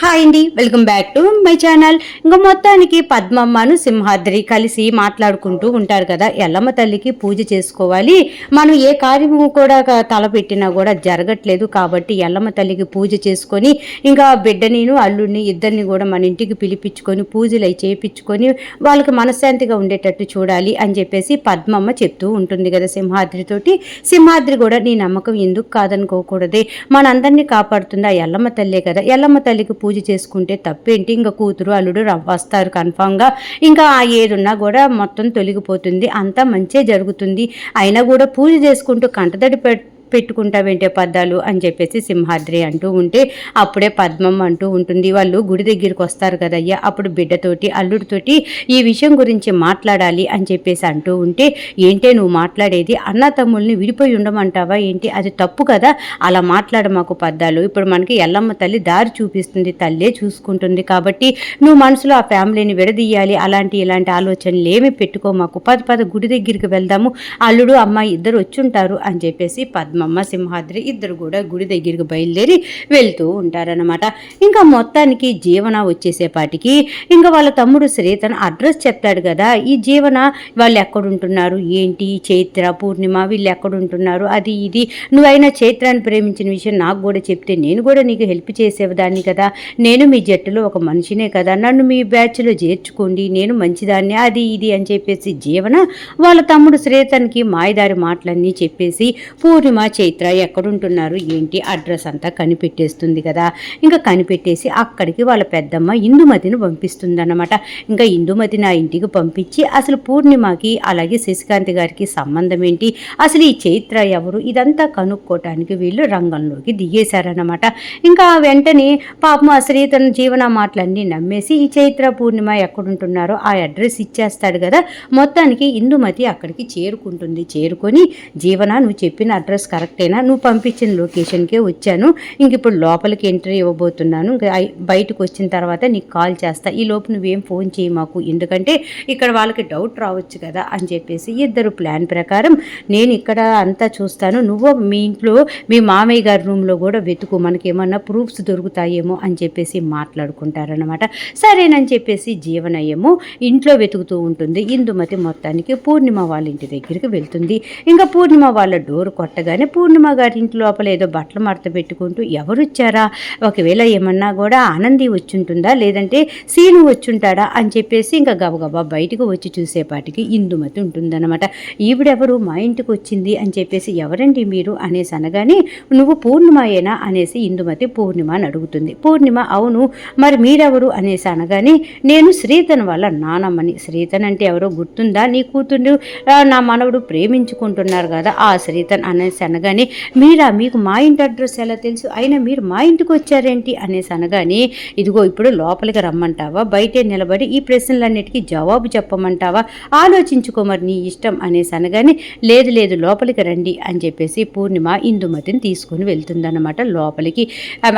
Hi అండి welcome back to my channel ఇంకా మొత్తానికి పద్మమ్మను సింహాద్రి కలిసి మాట్లాడుకుంటూ ఉంటారు కదా. ఎల్లమ్మ తల్లికి పూజ చేసుకోవాలి. మనం ఏ కార్యము కూడా తలపెట్టినా కూడా జరగట్లేదు కాబట్టి ఎల్లమ్మ తల్లికి పూజ చేసుకొని ఇంకా బిడ్డనిను అల్లుడిని ఇద్దరిని కూడా మన ఇంటికి పిలిపించుకొని పూజలు అవి చేయించుకొని వాళ్ళకి మనశ్శాంతిగా ఉండేటట్టు చూడాలి అని చెప్పేసి పద్మమ్మ చెప్తూ ఉంటుంది కదా సింహాద్రితోటి సింహాద్రి కూడా నీ నమ్మకం ఎందుకు కాదనుకోకూడదే? మనందరినీ కాపాడుతుంది ఆ ఎల్లమ్మ తల్లే కదా. ఎల్లమ్మ తల్లికి పూజ పూజ చేసుకుంటే తప్పేంటి? ఇంకా కూతురు అల్లుడు వస్తారు కన్ఫామ్గా. ఇంకా ఆ ఏదున్నా కూడా మొత్తం తొలగిపోతుంది. అంతా మంచే జరుగుతుంది. అయినా కూడా పూజ చేసుకుంటూ కంటతడి పెట్ పెట్టుకుంటా పెట్టుకుంటావేంటే పద్దాలు అని చెప్పేసి సింహాద్రి అంటూ ఉంటే అప్పుడే పద్మం అంటూ ఉంటుంది. వాళ్ళు గుడి దగ్గరికి వస్తారు కదయ్యా. అప్పుడు బిడ్డతోటి అల్లుడితోటి ఈ విషయం గురించి మాట్లాడాలి అని చెప్పేసి అంటూ ఉంటే ఏంటే నువ్వు మాట్లాడేది? అన్న తమ్ముల్ని విడిపోయి ఉండమంటావా ఏంటి? అది తప్పు కదా. అలా మాట్లాడ మాకు పద్దాలు. ఇప్పుడు మనకి ఎల్లమ్మ తల్లి దారి చూపిస్తుంది తల్లే చూసుకుంటుంది కాబట్టి నువ్వు మనసులో ఆ ఫ్యామిలీని విడదీయాలి. అలాంటి ఇలాంటి ఆలోచనలు ఏమి పెట్టుకో మాకు పద పద గుడి దగ్గరికి వెళ్దాము. అల్లుడు అమ్మాయి ఇద్దరు వచ్చుంటారు అని చెప్పేసి పద్మ పద్మమ్మ సింహాద్రి ఇద్దరు కూడా గుడి దగ్గరికి బయలుదేరి వెళ్తూ ఉంటారనమాట ఇంకా మొత్తానికి జీవన వచ్చేసేపాటికి ఇంకా వాళ్ళ తమ్ముడు శ్రీతన్ అడ్రస్ చెప్తాడు కదా ఈ జీవన వాళ్ళు ఎక్కడుంటున్నారు? ఏంటి? చైత్ర పూర్ణిమ వీళ్ళు ఎక్కడుంటున్నారు? అది ఇది. నువ్వైనా చైత్రాన్ని ప్రేమించిన విషయం నాకు కూడా చెప్తే నేను కూడా నీకు హెల్ప్ చేసేదాన్ని కదా. నేను మీ జట్టులో ఒక మనిషినే కదా. నన్ను మీ బ్యాచ్లో చేర్చుకోండి. నేను మంచిదాన్ని. అది ఇది అని చెప్పేసి జీవన వాళ్ళ తమ్ముడు శ్రేతన్కి మాయదారి మాటలన్నీ చెప్పేసి పూర్ణిమ చైత్ర ఎక్కడుంటున్నారు? ఏంటి? అడ్రస్ అంతా కనిపెట్టేస్తుంది కదా. ఇంకా కనిపెట్టేసి అక్కడికి వాళ్ళ పెద్దమ్మ ఇందుమతిని పంపిస్తుంది అనమాట ఇంకా ఇందుమతి నా ఇంటికి పంపించి అసలు పూర్ణిమకి అలాగే శశికాంత్ గారికి సంబంధం ఏంటి? అసలు ఈ చైత్ర ఎవరు? ఇదంతా కనుక్కోవటానికి వీళ్ళు రంగంలోకి దిగేశారన్నమాట. ఇంకా వెంటనే పాపం అసలు తన జీవన మాటలన్నీ నమ్మేసి ఈ చైత్ర పూర్ణిమ ఎక్కడుంటున్నారో ఆ అడ్రస్ ఇచ్చేస్తాడు కదా. మొత్తానికి ఇందుమతి అక్కడికి చేరుకుంటుంది. చేరుకొని జీవన నువ్వు చెప్పిన అడ్రస్ కరెక్టేనా? నువ్వు పంపించిన లొకేషన్కే వచ్చాను. ఇంక ఇప్పుడు లోపలికి ఎంట్రీ ఇవ్వబోతున్నాను. ఇంకా బయటకు వచ్చిన తర్వాత నీకు కాల్ చేస్తా. ఈ లోపు నువ్వేం ఫోన్ చేయి మాకు. ఎందుకంటే ఇక్కడ వాళ్ళకి డౌట్ రావచ్చు కదా అని చెప్పేసి ఇద్దరు ప్లాన్ ప్రకారం నేను ఇక్కడ అంతా చూస్తాను. నువ్వు మీ ఇంట్లో మీ మామయ్య గారి రూమ్లో కూడా వెతుకు. మనకేమన్నా ప్రూఫ్స్ దొరుకుతాయేమో అని చెప్పేసి మాట్లాడుకుంటారనమాట సరేనని చెప్పేసి జీవన ఏమో ఇంట్లో వెతుకుతూ ఉంటుంది. ఇందుమతి మొత్తానికి పూర్ణిమ వాళ్ళ ఇంటి దగ్గరికి వెళ్తుంది. ఇంకా పూర్ణిమ వాళ్ళ డోర్ కొట్టగానే పూర్ణిమ గారి ఇంటి లోపల ఏదో బట్టలు మడత పెట్టుకుంటూ ఎవరు వచ్చారా ఒకవేళ ఏమన్నా కూడా ఆనంది వచ్చుంటుందా? లేదంటే సీను వచ్చుంటాడా? అని చెప్పేసి ఇంకా గబగబా బయటకు వచ్చి చూసేపాటికి ఇందుమతి ఉంటుందన్నమాట. ఈవిడెవరు? మా ఇంటికి వచ్చింది అని చెప్పేసి ఎవరండి మీరు? అనేసి అనగానే నువ్వు పూర్ణిమయేనా? అనేసి ఇందుమతి పూర్ణిమ అని అడుగుతుంది. పూర్ణిమ అవును. మరి మీరెవరు? అనేసి అనగానే నేను శ్రీతన్ వాళ్ళ నానమ్మని. శ్రీతన్ అంటే ఎవరో గుర్తుందా నీ కూతురు నా మనవడు ప్రేమించుకుంటున్నారు కదా ఆ శ్రీతన్ అనేసి అనగానే మీరా మీకు మా ఇంటి అడ్రస్ ఎలా తెలుసు? అయినా మీరు మా ఇంటికి వచ్చారేంటి? అనేసి అనగానే ఇదిగో ఇప్పుడు లోపలికి రమ్మంటావా? బయటే నిలబడి ఈ ప్రశ్నలన్నిటికీ జవాబు చెప్పమంటావా? ఆలోచించుకో మరి నీ ఇష్టం అనేసి అనగానే లేదు లేదు లోపలికి రండి అని చెప్పేసి పూర్ణిమ ఇందుమతిని తీసుకొని వెళ్తుందన్నమాట లోపలికి.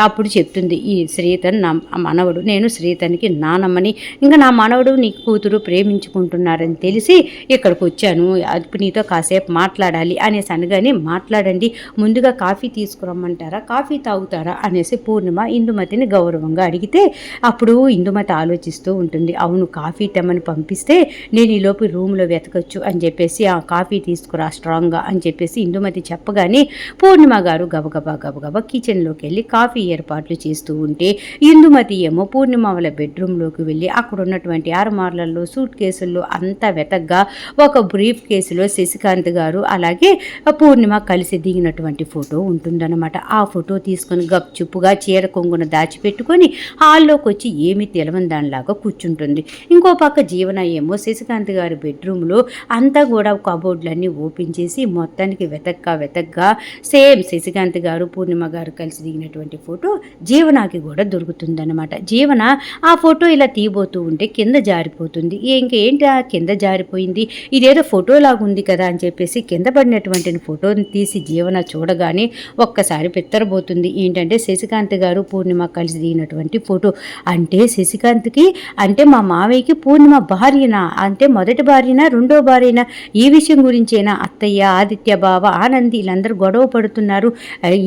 అప్పుడు చెప్తుంది ఈ శ్రీతన్ నా మనవడు నేను శ్రీతనికి నానమ్మని. ఇంకా నా మనవడు నీ కూతురు ప్రేమించుకుంటున్నారని తెలిసి ఇక్కడికి వచ్చాను. అది నీతో కాసేపు మాట్లాడాలి అనేసి అనగానే మాట్లాడండి ముందుగా కాఫీ తీసుకురమ్మంటారా కాఫీ తాగుతారా అనేసి పూర్ణిమ ఇందుమతిని గౌరవంగా అడిగితే అప్పుడు ఇందుమతి ఆలోచిస్తూ ఉంటుంది. అవును కాఫీ తెమ్మని పంపిస్తే నేను ఈలోపు రూమ్లో వెతకచ్చు అని చెప్పేసి ఆ కాఫీ తీసుకురా స్ట్రాంగ్గా అని చెప్పేసి ఇందుమతి చెప్పగానే పూర్ణిమ గారు గబగబా గబగబా కిచెన్లోకి వెళ్ళి కాఫీ ఏర్పాట్లు చేస్తూ ఉంటే ఇందుమతి ఏమో పూర్ణిమ వాళ్ళ బెడ్రూమ్లోకి వెళ్ళి అక్కడ ఉన్నటువంటి ఆరుమార్లల్లో సూట్ కేసుల్లో అంతా వెతగ్గా ఒక బ్రీఫ్ కేసులో శశికాంత్ గారు అలాగే పూర్ణిమ కలిసి దిగినటువంటి ఫోటో ఉంటుందన్నమాట. ఆ ఫోటో తీసుకొని గప్చుప్పుగా చీర కొంగున దాచిపెట్టుకొని హాల్లోకి వచ్చి ఏమీ తెలవని దానిలాగా కూర్చుంటుంది. ఇంకో పక్క జీవన ఏమో శశికాంత్ గారి బెడ్రూమ్లో అంతా కూడా కబోర్డ్లన్నీ ఓపెన్ చేసి మొత్తానికి వెతక్క వెతగ్గా సేమ్ శశికాంత్ గారు పూర్ణిమ గారు కలిసి దిగినటువంటి ఫోటో జీవనాకి కూడా దొరుకుతుందన్నమాట. జీవన ఆ ఫోటో ఇలా తీయబోతూ ఉంటే కింద జారిపోతుంది. ఇంకేంటి ఆ కింద జారిపోయింది? ఇదేదో ఫోటో లాగుంది ఉంది కదా అని చెప్పేసి కింద పడినటువంటి ఫోటోని తీసి జీవన చూడగానే ఒక్కసారి పెత్తరబోతుంది. ఏంటంటే శశికాంత్ గారు పూర్ణిమ కలిసి దిగినటువంటి ఫోటో. అంటే శశికాంత్కి అంటే మా మావయ్యకి పూర్ణిమ భార్యనా? అంటే మొదటి భార్యనా? రెండో భార్యనా? ఈ విషయం గురించేనా? అత్తయ్య ఆదిత్య బావ ఆనంది వీళ్ళందరూ గొడవ పడుతున్నారు.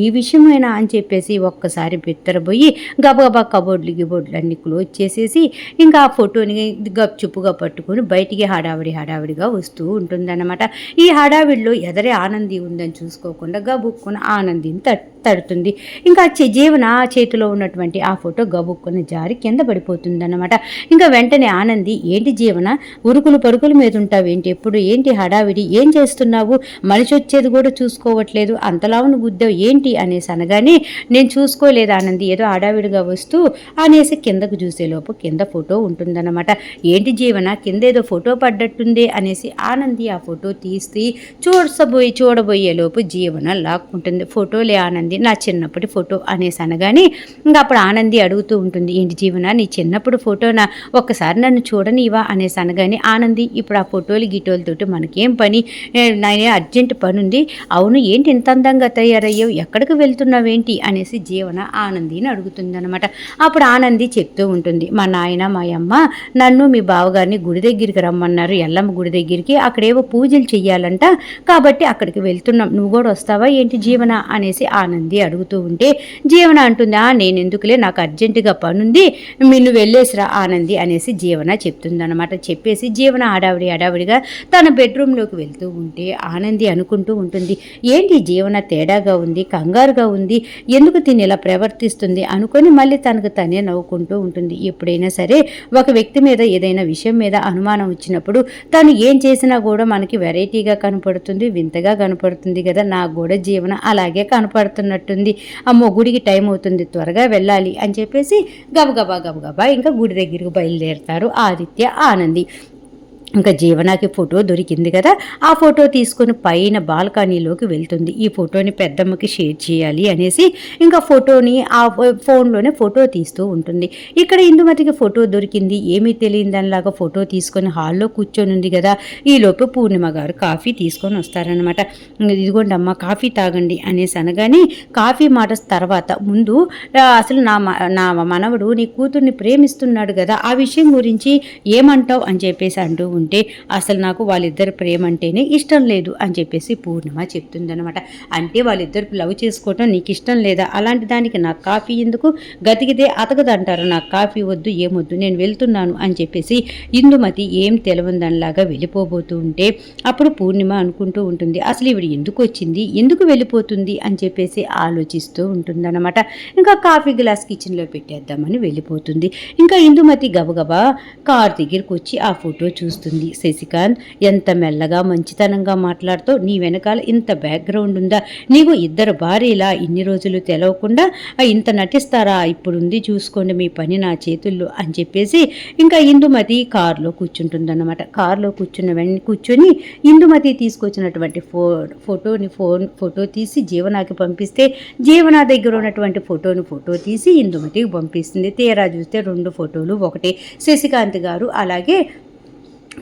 ఈ విషయమేనా అని చెప్పేసి ఒక్కసారి పెత్తరబోయి గబగబా కబోర్డ్లు గిబోర్డ్లు అన్ని క్లోజ్ చేసేసి ఇంకా ఆ ఫోటోని గప్చుప్పుగా పట్టుకొని బయటికి హడావిడి హడావిడిగా వస్తూ ఉంటుందన్నమాట. ఈ హడావిడిలో ఎదరే ఆనంది ఉందని చూసుకోకుండా గబుక్కున ఆనందిని తట్ తడుతుంది ఇంకా జీవన చేతిలో ఉన్నటువంటి ఆ ఫోటో గబుక్కుని జారి కింద పడిపోతుందన్నమాట. ఇంకా వెంటనే ఆనంది ఏంటి జీవన? ఉరుకులు పరుకులు మీద ఉంటావు ఏంటి? ఎప్పుడు ఏంటి హడావిడి? ఏం చేస్తున్నావు? మనిషి వచ్చేది కూడా చూసుకోవట్లేదు. అంతలావును గుద్దావు ఏంటి? అనేసి అనగానే నేను చూసుకోలేదు ఆనంది. ఏదో హడావిడిగా వస్తూ అనేసి కిందకు చూసేలోపు కింద ఫోటో ఉంటుందన్నమాట. ఏంటి జీవన? కింద ఏదో ఫోటో పడ్డట్టుంది అనేసి ఆనంది ఆ ఫోటో తీసి చూడసబోయి చూడబోయేలోపు జీవన లాక్కుంటుంది. ఫోటోలే ఆనంది నా చిన్నప్పటి ఫోటో అనేసి అనగానే ఇంకా అప్పుడు ఆనంది అడుగుతూ ఉంటుంది ఏంటి జీవన నీ చిన్నప్పుడు ఫోటోనా? ఒక్కసారి నన్ను చూడనివా? అనేసి అనగానే ఆనంది ఇప్పుడు ఆ ఫోటోలు గిటోలతోటి మనకేం పని? నేనే అర్జెంట్ పని ఉంది అవును ఏంటి ఇంత అందంగా తయారయ్యావు? ఎక్కడికి వెళ్తున్నావేంటి? అనేసి జీవన ఆనందిని అడుగుతుంది అనమాట అప్పుడు ఆనంది చెప్తూ ఉంటుంది మా నాయన మా అమ్మ నన్ను మీ బావగారిని గుడి దగ్గరికి రమ్మన్నారు. ఎల్లమ్మ గుడి దగ్గరికి. అక్కడేవో పూజలు చెయ్యాలంట. కాబట్టి అక్కడికి వెళ్తున్నాం. నువ్వు కూడా వస్తావా ఏంటి జీవన? అనేసి ఆనంది అడుగుతూ ఉంటే జీవన అంటుంది "ఆ, నేను ఎందుకులే నాకు అర్జెంటుగా పనుంది నిన్ను వెళ్ళేసిరా ఆనంది అనేసి జీవన చెప్తుందనమాట చెప్పేసి జీవన హడావిడి హడావిడిగా తన బెడ్రూమ్లోకి వెళ్తూ ఉంటే ఆనంది అనుకుంటూ ఉంటుంది ఏంటి జీవన తేడాగా ఉంది కంగారుగా ఉంది ఎందుకు తిని ఇలా ప్రవర్తిస్తుంది? అనుకొని మళ్ళీ తనకు తనే నవ్వుకుంటూ ఉంటుంది. ఎప్పుడైనా సరే ఒక వ్యక్తి మీద ఏదైనా విషయం మీద అనుమానం వచ్చినప్పుడు తను ఏం చేసినా కూడా మనకి వెరైటీగా కనపడుతుంది వింతగా కనపడుతుంది కదా నాకు కూడా జీవన అలాగే కనపడుతున్నట్టుంది అమ్మో గుడికి టైం అవుతుంది త్వరగా వెళ్ళాలి అని చెప్పేసి గబగబా గబగబా ఇంకా గుడి దగ్గరికి బయలుదేరుతారు ఆదిత్య ఆనంది. ఇంకా జీవనాకి ఫోటో దొరికింది కదా ఆ ఫోటో తీసుకొని పైన బాల్కనీలోకి వెళ్తుంది. ఈ ఫోటోని పెద్దమ్మకి షేర్ చేయాలి అనేసి ఇంకా ఫోటోని ఆ ఫో- ఫోన్లోనే ఫోటో తీస్తూ ఉంటుంది. ఇక్కడ ఇందుమతికి ఫోటో దొరికింది. ఏమీ తెలియదనిలాగా ఫోటో తీసుకొని హాల్లో కూర్చొని ఉంది కదా ఈలోపు పూర్ణిమ గారు కాఫీ తీసుకొని వస్తారనమాట ఇదిగోండి అమ్మ కాఫీ తాగండి అనేసి అనగానే కాఫీ మాట తర్వాత ముందు అసలు నా మ- నా మనవడు నీ కూతుర్ని ప్రేమిస్తున్నాడు కదా ఆ విషయం గురించి ఏమంటావు? అని చెప్పేసి అంటూ ఉంటే అసలు నాకు వాళ్ళిద్దరి ప్రేమ అంటేనే ఇష్టం లేదు అని చెప్పేసి పూర్ణిమ చెప్తుందనమాట అంటే వాళ్ళిద్దరు లవ్ చేసుకోవటం నీకు ఇష్టం లేదా? అలాంటి దానికి నాకు కాఫీ ఎందుకు? గతికితే అతకదంటారు. నాకు కాఫీ వద్దు ఏమొద్దు నేను వెళ్తున్నాను అని చెప్పేసి ఇందుమతి ఏం తెలవందనిలాగా వెళ్ళిపోబోతూ ఉంటే అప్పుడు పూర్ణిమ అనుకుంటూ ఉంటుంది. అసలు ఇవిడు ఎందుకు వచ్చింది? ఎందుకు వెళ్ళిపోతుంది? అని చెప్పేసి ఆలోచిస్తూ ఉంటుందన్నమాట. ఇంకా కాఫీ గ్లాస్ కిచెన్లో పెట్టేద్దామని వెళ్ళిపోతుంది. ఇంకా ఇందుమతి గబగబా కార్ దగ్గరికి వచ్చి ఆ ఫోటో చూస్తుంది. శశికాంత్ ఎంత మెల్లగా మంచితనంగా మాట్లాడుతూ నీ వెనకాల ఇంత బ్యాక్గ్రౌండ్ ఉందా? నీకు ఇద్దరు భార్యలా? ఇన్ని రోజులు తెలవకుండా ఇంత నటిస్తారా? ఇప్పుడుంది చూసుకోండి మీ పని నా చేతుల్లో అని చెప్పేసి ఇంకా ఇందుమతి కారులో కూర్చుంటుందన్నమాట. కారులో కూర్చున్న వెంటనే కూర్చొని ఇందుమతి తీసుకొచ్చినటువంటి ఫో ఫోటోని ఫోన్ ఫోటో తీసి జీవనాకి పంపిస్తే జీవన దగ్గర ఉన్నటువంటి ఫోటోని ఫోటో తీసి ఇందుమతికి పంపిస్తుంది. తీరా చూస్తే రెండు ఫోటోలు ఒకటే. శశికాంత్ గారు అలాగే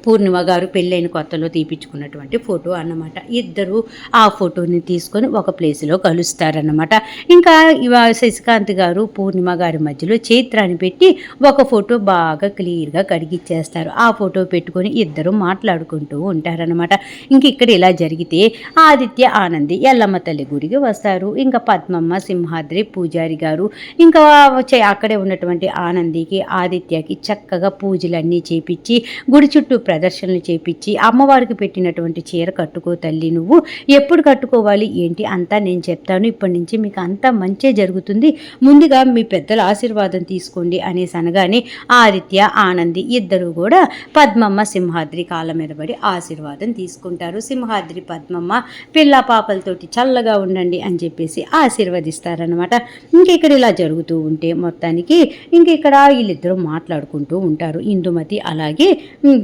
పూర్ణిమ గారు పెళ్ళైన కొత్తలో తీపించుకున్నటువంటి ఫోటో అన్నమాట. ఇద్దరు ఆ ఫోటోని తీసుకొని ఒక ప్లేస్లో కలుస్తారన్నమాట. ఇంకా ఇవ శశికాంత్ గారు పూర్ణిమ గారి మధ్యలో చైత్రాన్ని పెట్టి ఒక ఫోటో బాగా క్లియర్గా కడిగిచ్చేస్తారు. ఆ ఫోటో పెట్టుకొని ఇద్దరు మాట్లాడుకుంటూ ఉంటారనమాట ఇంక ఇక్కడ ఇలా జరిగితే ఆదిత్య ఆనంది ఎల్లమ్మ తల్లి గుడికి వస్తారు. ఇంకా పద్మమ్మ సింహాద్రి పూజారి గారు ఇంకా అక్కడే ఉన్నటువంటి ఆనందికి ఆదిత్యకి చక్కగా పూజలన్నీ చేపించి గుడి చుట్టూ ప్రదర్శనలు చేపించి అమ్మవారికి పెట్టినటువంటి చీర కట్టుకో తల్లి నువ్వు. ఎప్పుడు కట్టుకోవాలి? ఏంటి? అంతా నేను చెప్తాను. ఇప్పటి నుంచి మీకు అంతా మంచే జరుగుతుంది. ముందుగా మీ పెద్దల ఆశీర్వాదం తీసుకోండి అనేసి అనగానే ఆదిత్య ఆనంది ఇద్దరు కూడా పద్మమ్మ సింహాద్రి కాళ్ళ మీదబడి ఆశీర్వాదం తీసుకుంటారు. సింహాద్రి పద్మమ్మ పిల్ల పాపలతోటి చల్లగా ఉండండి అని చెప్పేసి ఆశీర్వదిస్తారనమాట ఇంకా ఇక్కడ ఇలా జరుగుతూ ఉంటే మొత్తానికి ఇంక ఇక్కడ వీళ్ళిద్దరూ మాట్లాడుకుంటూ ఉంటారు. ఇందుమతి అలాగే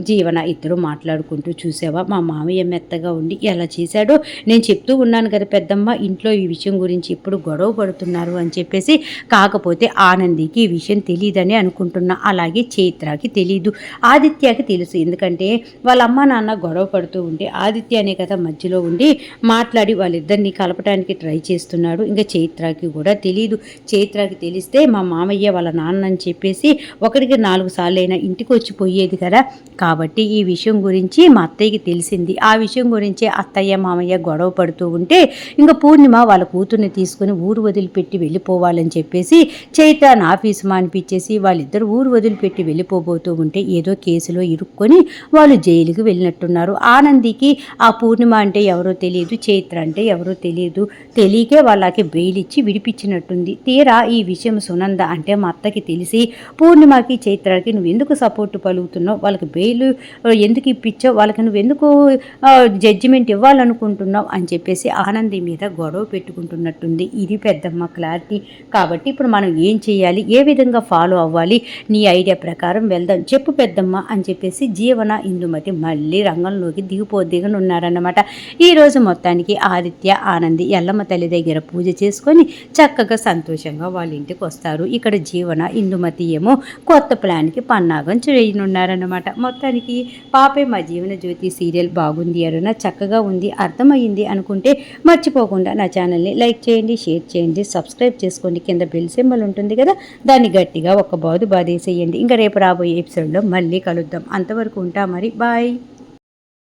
జీవ జీవన ఇద్దరు మాట్లాడుకుంటూ చూసావా? మా మామయ్య మెత్తగా ఉండి ఎలా చేశాడో నేను చెప్తూ ఉన్నాను కదా పెద్దమ్మ. ఇంట్లో ఈ విషయం గురించి ఇప్పుడు గొడవ పడుతున్నారు అని చెప్పేసి కాకపోతే ఆనందికి ఈ విషయం తెలియదని అనుకుంటున్నా. అలాగే చైత్రకి తెలీదు ఆదిత్యకి తెలుసు. ఎందుకంటే వాళ్ళ అమ్మ నాన్న గొడవ పడుతూ ఉంటే ఆదిత్య అనే కదా మధ్యలో ఉండి మాట్లాడి వాళ్ళిద్దరిని కలపడానికి ట్రై చేస్తున్నాడు. ఇంకా చైత్రకి కూడా తెలియదు చైత్రకి తెలిస్తే మా మామయ్య వాళ్ళ నాన్న అని చెప్పేసి ఒకరికి నాలుగు సార్లు అయినా ఇంటికి వచ్చి పోయేది కదా. కాబట్టి ఈ విషయం గురించి మా అత్తయ్యకి తెలిసింది. ఆ విషయం గురించి అత్తయ్య మామయ్య గొడవ పడుతూ ఉంటే ఇంకా పూర్ణిమ వాళ్ళ కూతుర్ని తీసుకుని ఊరు వదిలిపెట్టి వెళ్ళిపోవాలని చెప్పేసి చైత్రాన్ని ఆఫీసు మానిపించేసి వాళ్ళిద్దరు ఊరు వదిలిపెట్టి వెళ్ళిపోబోతూ ఉంటే ఏదో కేసులో ఇరుక్కొని వాళ్ళు జైలుకి వెళ్ళినట్టున్నారు. ఆనందికి ఆ పూర్ణిమ అంటే ఎవరో తెలియదు చైత్ర అంటే ఎవరో తెలియదు. తెలియకే వాళ్ళకి బెయిల్ ఇచ్చి విడిపించినట్టుంది. తీరా ఈ విషయం సునంద అంటే మా అత్తకి తెలిసి పూర్ణిమకి చైత్రకి నువ్వు ఎందుకు సపోర్ట్ పలుకుతున్నావు? వాళ్ళకి బెయిల్ ఎందుకు ఇప్పించావు? వాళ్ళకి నువ్వు ఎందుకు జడ్జిమెంట్ ఇవ్వాలనుకుంటున్నావు? అని చెప్పేసి ఆనంది మీద గొడవ పెట్టుకుంటున్నట్టుంది. ఇది పెద్దమ్మ క్లారిటీ. కాబట్టి ఇప్పుడు మనం ఏం చేయాలి? ఏ విధంగా ఫాలో అవ్వాలి? నీ ఐడియా ప్రకారం వెళ్దాం. చెప్పు పెద్దమ్మ అని చెప్పేసి జీవన ఇందుమతి మళ్ళీ రంగంలోకి దిగిపో దిగనున్నారన్నమాట ఈరోజు మొత్తానికి ఆదిత్య ఆనంది ఎల్లమ్మ తల్లి దగ్గర పూజ చేసుకొని చక్కగా సంతోషంగా వాళ్ళ ఇంటికి వస్తారు. ఇక్కడ జీవన ఇందుమతి ఏమో కొత్త ప్లాన్కి పన్నాగం చేయనున్నారన్నమాట. మొత్తానికి పాపే మా జీవన జ్యోతి సీరియల్ బాగుంది అరుణ చక్కగా ఉంది అర్థమైంది అనుకుంటే మర్చిపోకుండా నా ఛానల్ని లైక్ చేయండి షేర్ చేయండి సబ్స్క్రైబ్ చేసుకోండి. కింద బెల్ సింబల్ ఉంటుంది కదా దాన్ని గట్టిగా ఒక బాదు బాధేసేయండి ఇంకా రేపు రాబోయే ఎపిసోడ్లో మళ్ళీ కలుద్దాం. అంతవరకు ఉంటా మరి. బాయ్.